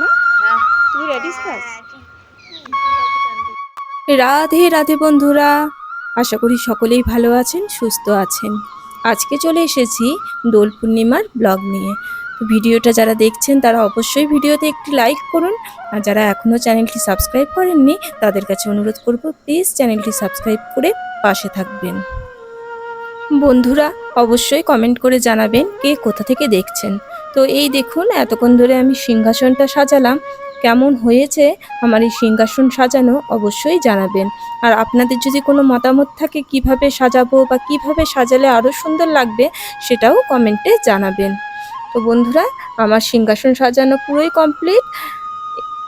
না? তুই রেডিস খাস রাধে রাধে বন্ধুরা। আশা করি সকলেই ভালো আছেন সুস্থ আছেন। আজকে চলে এসেছি দোল পূর্ণিমার ব্লগ নিয়ে। তো ভিডিওটা যারা দেখছেন তারা অবশ্যই ভিডিওতে একটি লাইক করুন। আর যারা এখনও চ্যানেলটি সাবস্ক্রাইব করেননি তাদের কাছে অনুরোধ করব প্লিজ চ্যানেলটি সাবস্ক্রাইব করে পাশে থাকবেন। বন্ধুরা অবশ্যই কমেন্ট করে জানাবেন কে কোথা থেকে দেখছেন। তো এই দেখুন, এতক্ষণ ধরে আমি সিংহাসনটা সাজালাম। কেমন হয়েছে আমার এই সিংহাসন সাজানো অবশ্যই জানাবেন। আর আপনাদের যদি কোনো মতামত থাকে কীভাবে সাজাবো বা কীভাবে সাজালে আরও সুন্দর লাগবে সেটাও কমেন্টে জানাবেন। তো বন্ধুরা, আমার সিংহাসন সাজানো পুরোই কমপ্লিট।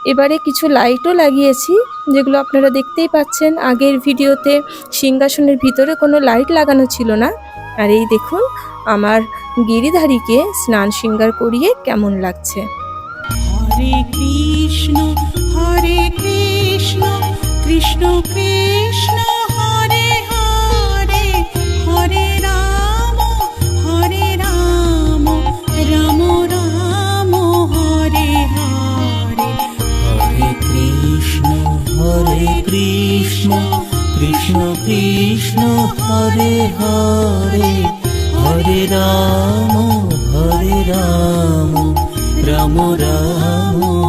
এবারে কিছু লাইটও লাগিয়েছি, যেগুলো আপনারা দেখতেই পাচ্ছেন। আগের ভিডিওতে সিংহাসনের ভিতরে কোনো লাইট লাগানো ছিল না। আর এই দেখুন, আমার গিরিধারীকে স্নান সিঙ্গার করিয়ে কেমন লাগছে? হরে কৃষ্ণ হরে কৃষ্ণ কৃষ্ণ কৃষ্ণ, হরে হরে হরে রাম হরে রাম রাম রাম, হরে হরে। হরে কৃষ্ণ হরে কৃষ্ণ কৃষ্ণ কৃষ্ণ, হরে হরে। রাম হরে রাম রাম রাম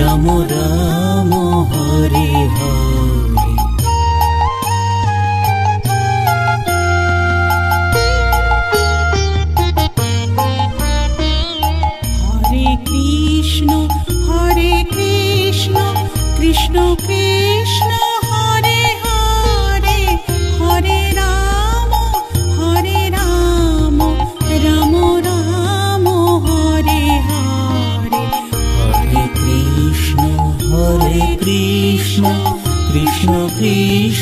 मुरमो हरि भ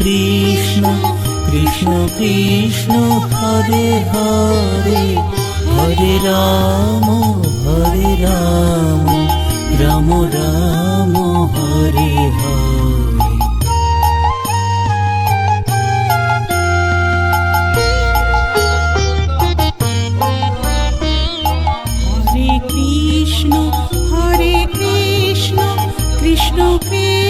কৃষ্ণ কৃষ্ণ কৃষ্ণ, হরে হরে হরে রাম হরে রাম রাম রাম, হরে হরে। হরে কৃষ্ণ কৃষ্ণ কৃষ্ণ।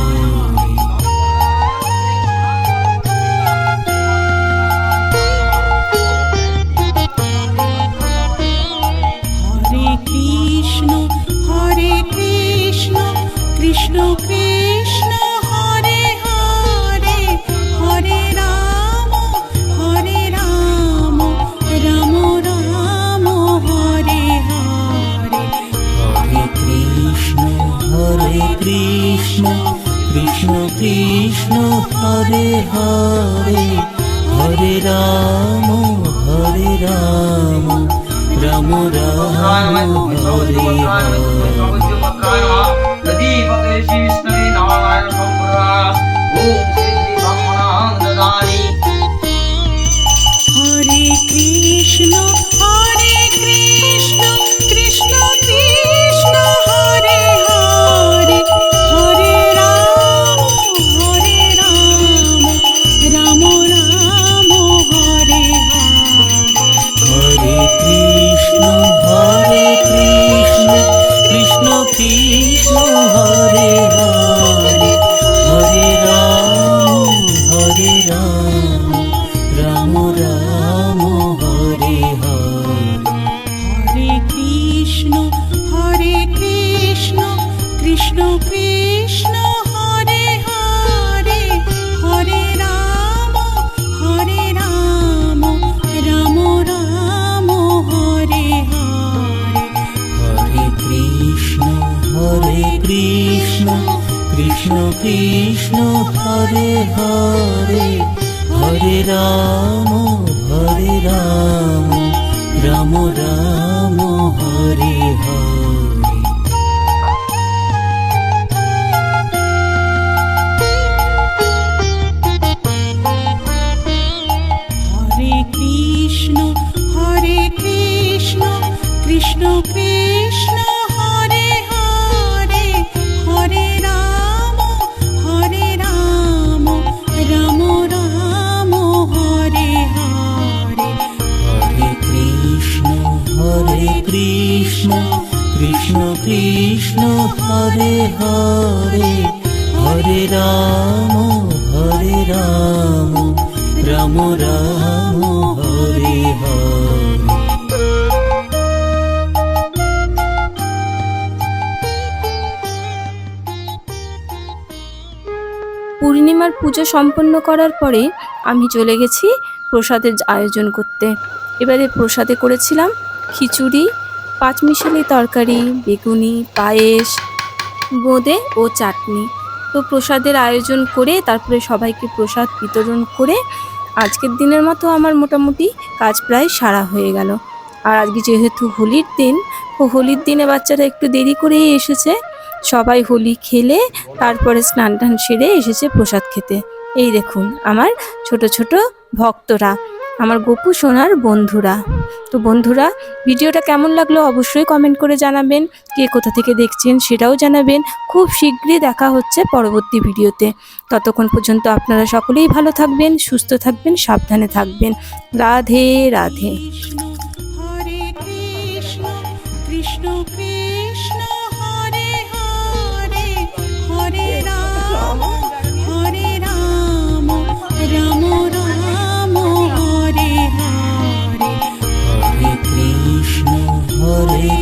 হরে কৃষ্ণ হরে হরে হরে রাম। রাম হরে রাম রাম রাম হরে পূর্ণিমার পুজো সম্পন্ন করার পরে আমি চলে গেছি প্রসাদের আয়োজন করতে। এবারে প্রসাদে করেছিলাম খিচুড়ি, পাঁচমিশালি তরকারি, বেগুনি, পায়েস, বোঁদে ও চাটনি। তো প্রসাদের আয়োজন করে তারপরে সবাইকে প্রসাদ বিতরণ করে আজকের দিনের মতো আমার মোটামুটি কাজ প্রায় সারা হয়ে গেল। আর আজকে যেহেতু হোলির দিন, তো হোলির দিনে বাচ্চারা একটু দেরি করেই এসেছে। সবাই হোলি খেলে তারপরে স্নান টান সেরে এসেছে প্রসাদ খেতে। এই দেখুন, আমার ছোট ছোট ভক্তরা। আমার গোপু সোনার বন্ধুরা। তো বন্ধুরা, ভিডিওটা কেমন লাগল অবশ্যই কমেন্ট করে জানাবেন। কে কোথা থেকে দেখছেন সেটাও জানাবেন। খুব শীঘ্রই দেখা হচ্ছে পরবর্তী ভিডিওতে। ততক্ষণ পর্যন্ত আপনারা সকলেই ভালো থাকবেন, সুস্থ থাকবেন, সাবধানে থাকবেন। রাধে রাধে। কৃষ্ণ